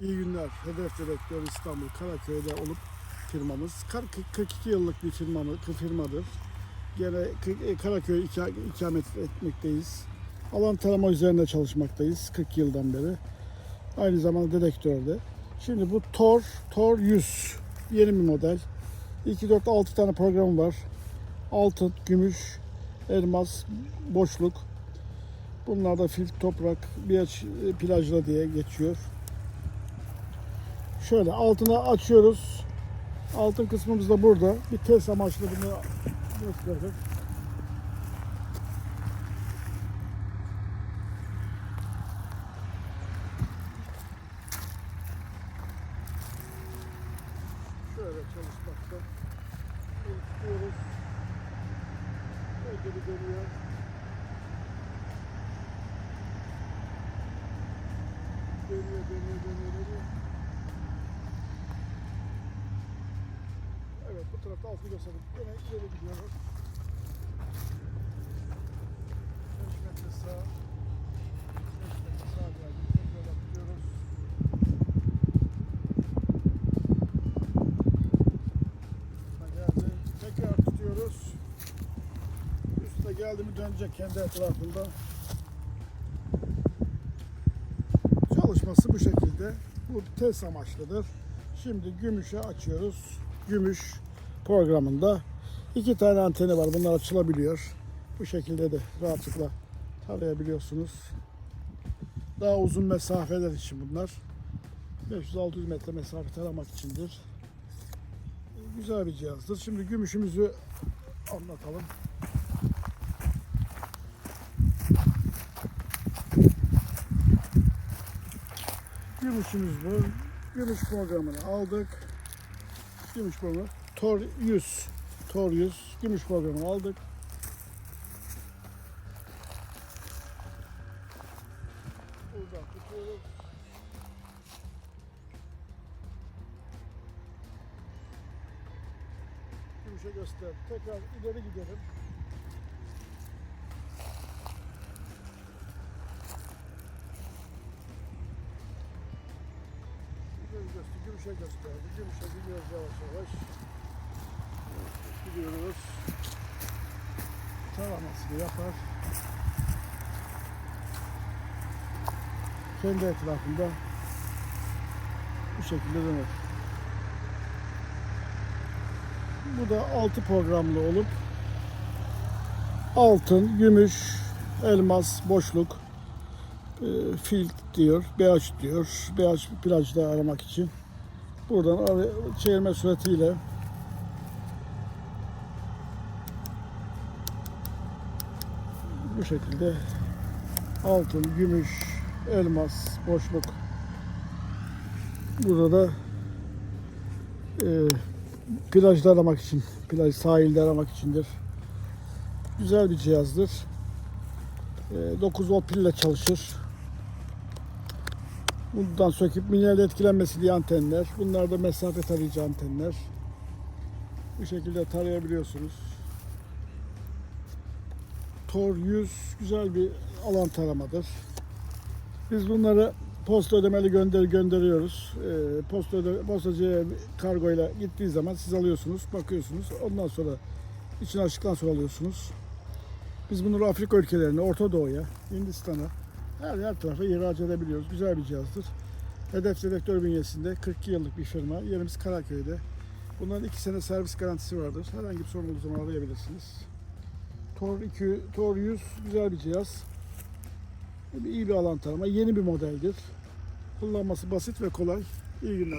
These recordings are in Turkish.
İyi günler. Hedef Direktör İstanbul Karaköy'de olup firmamız. Kar- 42 yıllık bir firmamı, firmadır. Gene e, Karaköy ika- ikamet etmekteyiz. Alan tarama üzerinde çalışmaktayız 40 yıldan beri. Aynı zamanda dedektörde. Şimdi bu Tor, Tor 100 yeni bir model. 2, 4, 6 tane program var. Altın, gümüş, elmas, boşluk. Bunlar da fil, toprak, bir plajla diye geçiyor. Şöyle altına açıyoruz. Altın kısmımız da burada. Bir test amaçlı bunu gösterdik. Şöyle çalışmakta. Tutuyoruz. Önce bir dönüyor. Dönüyor, dönüyor, dönüyor, dönüyor. Evet bu tarafta altı gösterdik. Yine ileri gidiyoruz. 5 metre sağ. 5 metre sağ geldik. Tekrar atıyoruz. Tekrar tutuyoruz. Üstüne geldi mi dönecek kendi etrafında. Çalışması bu şekilde. Bu test amaçlıdır. Şimdi gümüşe açıyoruz. Gümüş programında iki tane anteni var. Bunlar açılabiliyor. Bu şekilde de rahatlıkla tarayabiliyorsunuz. Daha uzun mesafeler için bunlar. 500-600 metre mesafe taramak içindir. Güzel bir cihazdır. Şimdi gümüşümüzü anlatalım. Gümüşümüz bu. Gümüş programını aldık. Gümüş programı. Tor 100. Tor 100. Gümüş programını aldık. Buradan tutuyoruz. Gümüşe göster. Tekrar ileri gidelim. Gümüşe gösterdi. Gümüşe gidiyoruz yavaş yavaş. Gidiyoruz. Taramasını yapar. Kendi etrafında bu şekilde döner. Bu da altı programlı olup altın, gümüş, elmas, boşluk, e, fil diyor, beyaz diyor. Beyaz plajda aramak için. Buradan çevirme suretiyle bu şekilde altın, gümüş, elmas, boşluk. Burada da e, plajda aramak için, plaj sahilde aramak içindir. Güzel bir cihazdır. E, 9 volt pille çalışır. Bundan söküp mineral etkilenmesi diye antenler. Bunlar da mesafe tarayıcı antenler. Bu şekilde tarayabiliyorsunuz. Tor 100 güzel bir alan taramadır. Biz bunları posta ödemeli gönder gönderiyoruz. Ee, posta öde, postacıya kargoyla gittiği zaman siz alıyorsunuz, bakıyorsunuz. Ondan sonra içine açtıktan sonra alıyorsunuz. Biz bunları Afrika ülkelerine, Orta Doğu'ya, Hindistan'a, her her tarafa ihraç edebiliyoruz. Güzel bir cihazdır. Hedef Dedektör bünyesinde 42 yıllık bir firma. Yerimiz Karaköy'de. Bunların 2 sene servis garantisi vardır. Herhangi bir sorun olduğu zaman arayabilirsiniz. Tor 2, Tor 100 güzel bir cihaz. İyi bir alan tarama. Yeni bir modeldir. Kullanması basit ve kolay. İyi günler.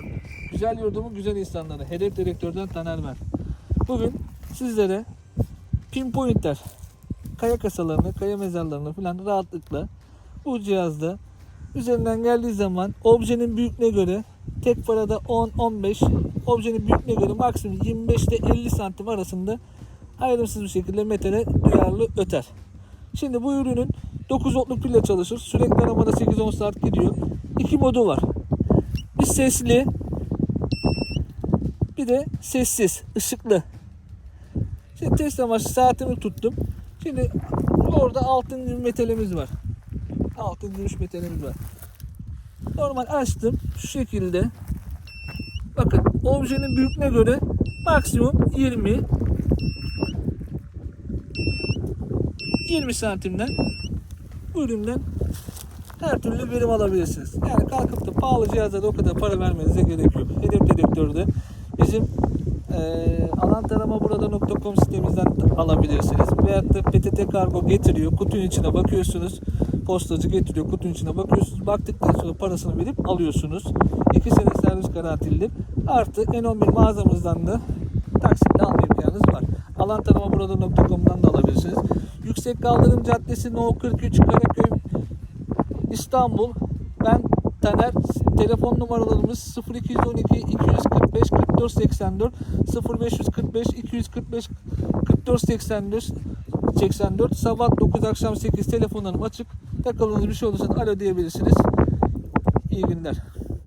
Güzel yurdumun güzel insanları. Hedef direktörden Taner ben. Bugün sizlere pinpointler, kaya kasalarını, kaya mezarlarını falan rahatlıkla bu cihazda üzerinden geldiği zaman objenin büyüklüğüne göre tek parada 10-15 objenin büyüklüğüne göre maksimum 25 ile 50 santim arasında ayrımsız bir şekilde metale duyarlı öter. Şimdi bu ürünün 9 voltluk pille çalışır. Sürekli aramada 8-10 saat gidiyor. İki modu var. Bir sesli bir de sessiz, ışıklı. Şimdi test amaçlı saatimi tuttum. Şimdi orada altın gümüş metalimiz var. Altın gümüş metalimiz var. Normal açtım. Şu şekilde. Bakın objenin büyüklüğüne göre maksimum 20 20 santimden bu üründen her türlü verim alabilirsiniz. Yani kalkıp da pahalı cihazlara o kadar para vermenize gerek yok. Hedef dedektörü bizim eee alantaramaburada.com sitemizden alabilirsiniz. Veyahut da PTT Kargo getiriyor. Kutunun içine bakıyorsunuz. Postacı getiriyor. Kutunun içine bakıyorsunuz. Baktıktan sonra parasını verip alıyorsunuz. 2 sene servis garantili. Artı N11 mağazamızdan da taksitle var. Alantaramaburada.com'dan da alabilirsiniz. Yüksek Kaldırım Caddesi No 43 Karaköy İstanbul. Ben Taner. Telefon numaralarımız 0212 245 44 84 0545 245 44 84 84 sabah 9 akşam 8 telefonlarım açık. Takıldığınız bir şey olursa alo diyebilirsiniz. İyi günler.